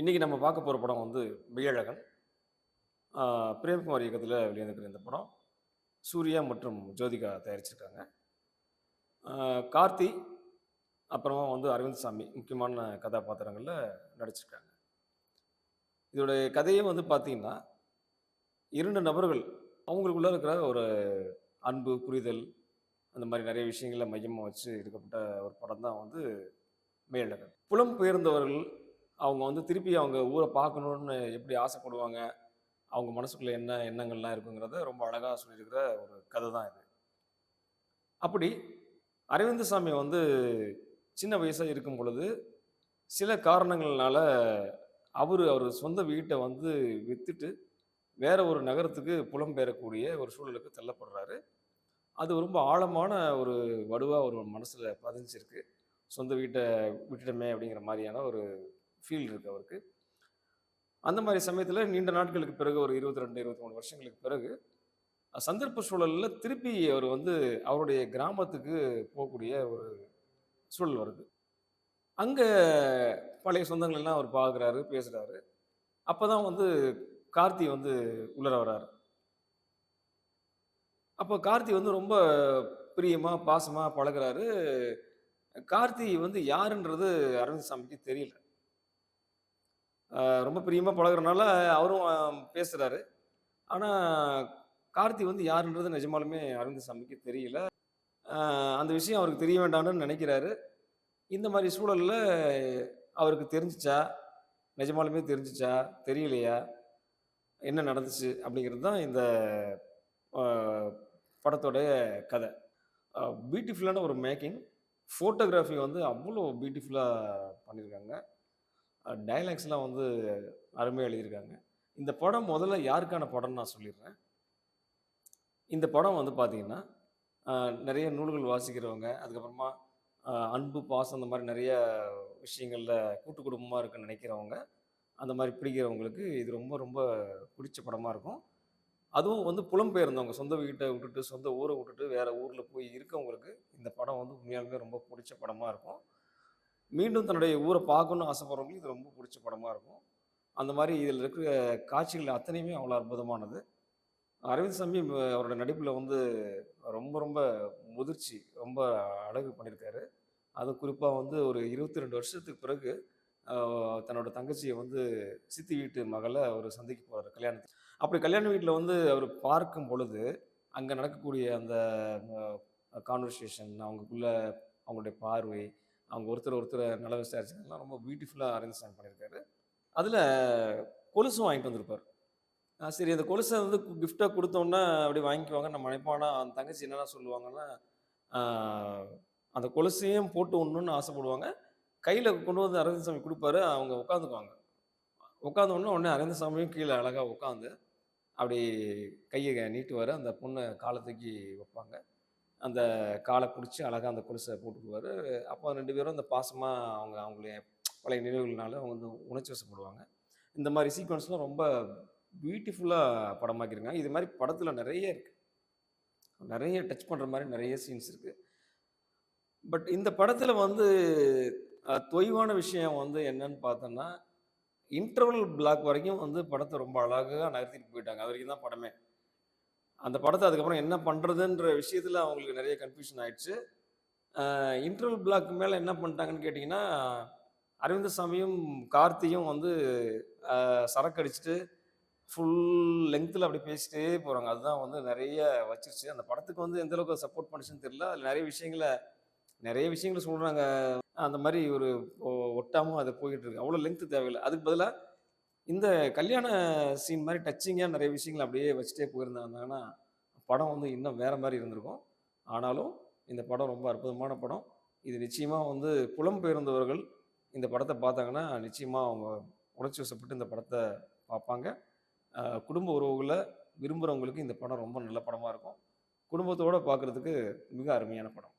இன்றைக்கி நம்ம பார்க்க போகிற படம் வந்து மெய்யழகன் பிரேம்குமார் இயக்கத்தில் வெளிவந்திருக்கிற இந்த படம் சூர்யா மற்றும் ஜோதிகா தயாரிச்சிருக்காங்க. கார்த்தி அப்புறமா வந்து அரவிந்த் சாமி முக்கியமான கதாபாத்திரங்களில் நடிச்சிருக்காங்க. இதோடைய கதையே வந்து பார்த்திங்கன்னா இரண்டு நபர்கள் அவங்களுக்குள்ள இருக்கிற ஒரு அன்பு புரிதல் அந்த மாதிரி நிறைய விஷயங்களை மையமாக வச்சு எடுக்கப்பட்ட ஒரு படம் தான் வந்து மேலகன் புலம் பெயர்ந்தவர்கள் அவங்க வந்து திருப்பி அவங்க ஊரை பார்க்கணுன்னு எப்படி ஆசைப்படுவாங்க? அவங்க மனசுக்குள்ள என்ன எண்ணங்கள்லாம் இருக்குங்கிறத ரொம்ப அழகாக சொல்லியிருக்கிற ஒரு கதை தான் இது. அப்படி அரவிந்தசாமி வந்து சின்ன வயசாக இருக்கும் பொழுது சில காரணங்கள்னால அவர் அவர் சொந்த வீட்டை வந்து விற்றுட்டு வேற ஒரு நகரத்துக்கு புலம்பெயரக்கூடிய ஒரு சூழலுக்கு தள்ளப்படுறாரு. அது ரொம்ப ஆழமான ஒரு வடுவாக ஒரு மனசில் பதிஞ்சிருக்கு. சொந்த வீட்டை விட்டுட்டோமே அப்படிங்கிற மாதிரியான ஒரு ஃபீல் இருக்குது அவருக்கு. அந்த மாதிரி சமயத்தில் நீண்ட நாட்களுக்கு பிறகு ஒரு இருபத்தி ரெண்டு இருபத்தி மூணு வருஷங்களுக்கு பிறகு சந்தர்ப்ப சூழலில் திருப்பி அவர் வந்து அவருடைய கிராமத்துக்கு போகக்கூடிய ஒரு சூழல் வருது. அங்கே பழைய சொந்தங்கள்லாம் அவர் பார்க்குறாரு பேசுகிறாரு அப்போ தான் வந்து கார்த்தி வந்து உள்ளர வராரு. அப்போ கார்த்தி வந்து ரொம்ப பிரியமாக பாசமாக பழகுறாரு. கார்த்தி வந்து யாருன்றது அரவிந்த் சாமிக்கு தெரியல. ரொம்ப பிரியமாக பழகுறனால அவரும் பேசுகிறாரு ஆனால் கார்த்தி வந்து யாருன்றது நிஜமாலுமே அரவிந்த் சாமிக்கு தெரியல. அந்த விஷயம் அவருக்கு தெரிய வேண்டாம்னு நினைக்கிறாரு. இந்த மாதிரி சூழலில் அவருக்கு தெரிஞ்சிச்சா? நிஜமாலுமே தெரிஞ்சிச்சா? தெரியலையா? என்ன நடந்துச்சு? அப்படிங்கிறது தான் இந்த படத்தோடைய கதை. பியூட்டிஃபுல்லான ஒரு மேக்கிங் ஃபோட்டோகிராஃபி வந்து அவ்வளோ பியூட்டிஃபுல்லாக பண்ணியிருக்காங்க. டைலாக்ஸ்லாம் வந்து அருமையாக எழுதியிருக்காங்க. இந்த படம் முதல்ல யாருக்கான படம்னு நான் சொல்லிடுறேன். இந்த படம் வந்து பார்த்திங்கன்னா நிறைய நூல்கள் வாசிக்கிறவங்க அதுக்கப்புறமா அன்பு பாசம் அந்த மாதிரி நிறைய விஷயங்களில் கூட்டு குடும்பமாக இருக்குன்னு நினைக்கிறவங்க அந்த மாதிரி பிடிக்கிறவங்களுக்கு இது ரொம்ப ரொம்ப பிடிச்ச படமாக இருக்கும். அதுவும் வந்து புலம்பெயர்ந்தவங்க சொந்த வீட்டை விட்டுட்டு சொந்த ஊரை விட்டுட்டு வேறு ஊரில் போய் இருக்கவங்களுக்கு இந்த படம் வந்து உண்மையாலுமே ரொம்ப பிடிச்ச படமாக இருக்கும். மீண்டும் தன்னுடைய ஊரை பார்க்கணும்னு ஆசைப்படுறவங்களுக்கு இது ரொம்ப பிடிச்ச படமாக இருக்கும். அந்த மாதிரி இதில் இருக்கிற காட்சிகள் அத்தனையுமே அவ்வளோ அற்புதமானது. அரவிந்த் சாமி அவரோட நடிப்பில் வந்து ரொம்ப ரொம்ப முதிர்ச்சி ரொம்ப அழகு பண்ணியிருக்காரு. அது குறிப்பாக வந்து ஒரு இருபத்தி ரெண்டு வருஷத்துக்கு பிறகு தன்னோட தங்கச்சியை வந்து சித்தி வீட்டு மகளை அவர் சந்திக்க போகிறார் கல்யாணத்துக்கு. அப்படி கல்யாண வீட்டில் வந்து அவர் பார்க்கும் பொழுது அங்கே நடக்கக்கூடிய அந்த கான்வர்சேஷன் அவங்களுக்குள்ள அவங்களுடைய பார்வை அவங்க ஒருத்தர் ஒருத்தர் நல்ல விசாரிச்சதெல்லாம் ரொம்ப பியூட்டிஃபுல்லாக அரேஞ்ச்மெண்ட் பண்ணியிருக்காரு. அதில் கொலுசும் வாங்கிட்டு வந்திருப்பார். சரி அந்த கொலுசை வந்து கிஃப்டாக கொடுத்தோன்னே அப்படி வாங்கிக்குவாங்க. நம்ம நினைப்பானா அந்த தங்கச்சி என்னென்ன சொல்லுவாங்கன்னா அந்த கொலுசையும் போட்டு ஒன்றுன்னு ஆசைப்படுவாங்க. கையில் கொண்டு வந்து அரவிந்த் சாமி கொடுப்பாரு. அவங்க உட்காந்துக்குவாங்க. உட்காந்த உடனே உடனே அரவிந்த் சாமியும் கீழே அழகாக உட்காந்து அப்படி கையை நீட்டுவார். அந்த பொண்ணை காலை தூக்கி வைப்பாங்க. அந்த காலை பிடிச்சி அழகாக அந்த கொலுசை போட்டுக்குவார் அப்போ ரெண்டு பேரும் அந்த பாசமாக அவங்க அவங்களுடைய பழைய நினைவுகள்னால அவங்க வந்து உணர்ச்சி வசப்படுவாங்க. இந்த மாதிரி சீக்வன்ஸ்லாம் ரொம்ப பியூட்டிஃபுல்லாக படமாக்கியிருக்காங்க. இது மாதிரி படத்தில் நிறைய இருக்குது நிறைய டச் பண்ணுற மாதிரி நிறைய சீன்ஸ் இருக்குது பட் இந்த படத்தில் வந்து தொய்வான விஷயம் வந்து என்னன்னு பார்த்தோன்னா இன்டர்வல் பிளாக் வரைக்கும் வந்து படத்தை ரொம்ப அழகாக நகர்த்திட்டு போயிட்டாங்க. அது வரைக்கும் தான் படமே. அந்த படத்தை அதுக்கப்புறம் என்ன பண்ணுறதுன்ற விஷயத்தில் அவங்களுக்கு நிறைய கன்ஃபியூஷன் ஆயிடுச்சு. இன்டர்வல் பிளாக் மேலே என்ன பண்ணிட்டாங்கன்னு கேட்டிங்கன்னா அரவிந்தசாமியும் கார்த்தியும் வந்து சரக்கு அடிச்சுட்டு ஃபுல் லென்த்தில் அப்படி பேசிட்டே போகிறாங்க அதுதான் வந்து நிறைய வச்சிருச்சு. அந்த படத்துக்கு வந்து எந்த அளவுக்கு சப்போர்ட் பண்ணுச்சுன்னு தெரியல. அதில் நிறைய விஷயங்களை நிறைய விஷயங்களை சொல்கிறாங்க அந்த மாதிரி ஒரு ஒட்டாமல் அது போயிட்டு இருக்கு. அவ்வளோ லென்த்து தேவையில்லை. அதுக்கு பதிலாக இந்த கல்யாண சீன் மாதிரி டச்சிங்காக நிறைய விஷயங்கள் அப்படியே வச்சுட்டே போயிருந்தாங்கன்னா படம் வந்து இன்னும் வேறு மாதிரி இருந்திருக்கும். ஆனாலும் இந்த படம் ரொம்ப அற்புதமான படம். இது நிச்சயமாக வந்து புலம்பெயர்ந்தவர்கள் இந்த படத்தை பார்த்தாங்கன்னா நிச்சயமாக அவங்க உணர்ச்சி வசப்பட்டு இந்த படத்தை பார்ப்பாங்க. குடும்ப உறவுகளை விரும்புகிறவங்களுக்கு இந்த படம் ரொம்ப நல்ல படமாக இருக்கும். குடும்பத்தோடு பார்க்குறதுக்கு மிக அருமையான படம்.